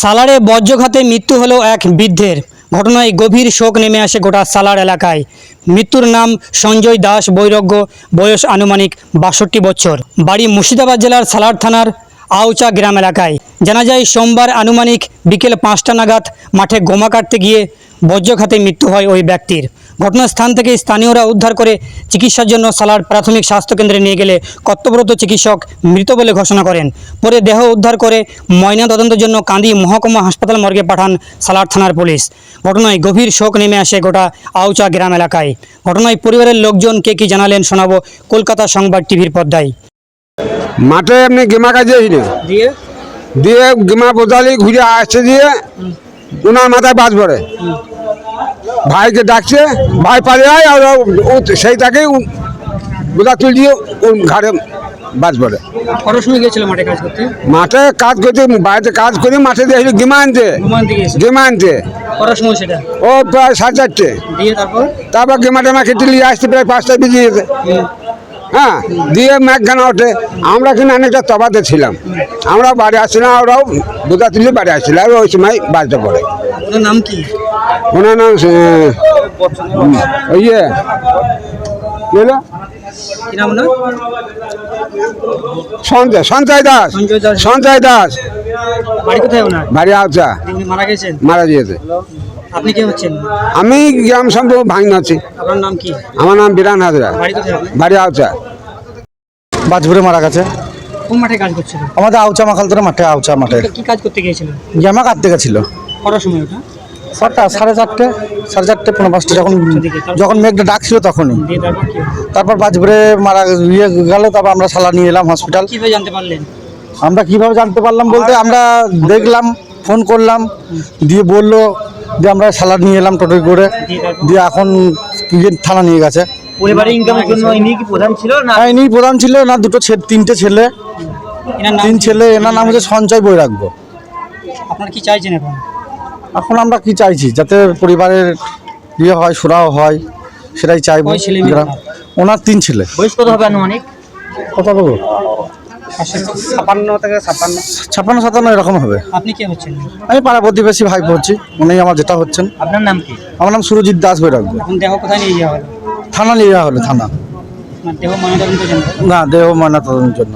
সালারে বজ্রঘাতে মৃত্যু হলো এক বৃদ্ধের। ঘটনায় গভীর শোক নেমে আসে গোটা সালার এলাকায়। মৃত্যুর নাম সঞ্জয় দাস বৈরজ্ঞ বয়স আনুমানিক বাষট্টি বছর। বাড়ি মুর্শিদাবাদ জেলার সালার থানার আউচা গ্রাম এলাকায়। জানা যায়, সোমবার আনুমানিক বিকেল পাঁচটা নাগাদ মাঠে গোমা কাটতে গিয়ে বজ্রঘাতে মৃত্যু হয় ওই ব্যক্তির। ঘটনাস্থান থেকে স্থানীয়রা উদ্ধার করে চিকিৎসার জন্য সালার প্রাথমিক স্বাস্থ্যকেন্দ্রে নিয়ে গেলে কর্তব্যরত চিকিৎসক মৃত বলে ঘোষণা করেন। পরে দেহ উদ্ধার করে ময়না তদন্তের জন্য কান্দি মহকুমা হাসপাতাল মর্গে পাঠান সালার থানার পুলিশ। ঘটনায় গভীর শোক নেমে আসে গোটা আউচা গ্রাম এলাকায়। ঘটনায় পরিবারের লোকজন কে কি জানালেন শোনাবো কলকাতা সংবাদ টিভির পর্দায়। মাঠে এমনি গেমা কাজে দিয়ে? দিয়ে গেমা বোতালি ঘুরে আসছে দিয়ে ওনার মাথায় বাজ পড়ে। ভাইকে ডাকছে ভাই পারে আয় আর ও- ও সেই তাকে বোঝা তুল দিয়ে ওর ঘাড়ে বাজ পড়ে কটার সময় গিয়েছিল মাঠে কাজ করতে? মাঠে কাজ করতে বাড়িতে কাজ করে মাঠে দিয়ে এসে গেমা আনতে। ঘুমান দিকে গিয়েছিল? গেমা আনতে। কটার সময় সেটা? ও প্রায় সাড়ে চারটে। দিয়ে তারপর? তারপর গেমা টেমা খেতে নিয়ে আসতে প্রায় পাঁচটায় বেজে যেতে হ্যাঁ দিয়ে ম্যাঘখানা ওঠে। আমরা কিন্তু অনেকটা তবাতে ছিলাম। আমরা বাড়ি আসছিলাম ওরাও দুটা তুলে বাড়ি আসছিলাম আর ওই সময় বাজতে পড়ে। নাম কি? ওনার নাম ইয়ে সঞ্জয় সঞ্জয় দাস সঞ্জয় দাস। বাড়ি কোথায় ওনার? বাড়ি আওচা মারা গিয়েছে। আপনি কে হচ্ছেন? আমি গ্রাম সম্পর্ক ভাঙি আছি। আপনার নাম কি? আমার নাম বিরান হাজরা। বাড়ি কোথায় আপনার? বাড়ি আওচা বাজপুরে মারা গেছে। কোন মাঠে কাজ করছিল? আমাদের আউচা মাখালতরা মাঠে আউচা মাঠে। কি কাজ করতে গিয়েছিলেন? জামা কাটতে গেছিল। কটার সময় ওটা? সাতটা সাড়ে চারটে সাড়ে চারটে পনেরো পাঁচটা যখন যখন মেঘটা ডাকছিল তখনই। তারপর হলো? মারা ইয়ে গেল তারপর আমরা সালা নিয়ে এলাম হসপিটাল। কীভাবে জানতে পারলেন? আমরা কীভাবে জানতে পারলাম বলতে আমরা দেখলাম ফোন করলাম দিয়ে বলল দিয়ে আমরা সালাদ নিয়ে এলাম টোটো করে দিয়ে এখন থানা নিয়ে গেছে। পরিবারের ইনকামের জন্য ইনি কি প্রধান ছিল না? হ্যাঁ ইনি প্রধান ছিল না দুটো তিনটে ছেলে। তিন ছেলে এনার নাম হচ্ছে সঞ্চয় বৈরাগ্য। আপনার কি চাইছেন এখন? এখন আমরা কি চাইছি? যাতে পরিবারের ইয়ে হয় সুরাও হয় সেটাই চাইব। ওনার তিন ছেলে। বয়স কত হবে আনুমানিক? কত দেবো ছাপান্ন থেকে ছাপান্ন। সাতান্ন এরকম হবে। আপনি কে হচ্ছেন? আমি পাড়া প্রতিবেশী ভাই হচ্ছি উনি আমার যেটা হচ্ছেন। আপনার নাম কি? আমার নাম সুরজিৎ দাস বৈরাগ্য। দেহ কোথায় নিয়ে যাওয়া হলো? থানা নিয়ে যাওয়া হলো থানা। আপনার দেহ ময়নাতদন্তের জন্য? না দেহ ময়না তদন্তের জন্য।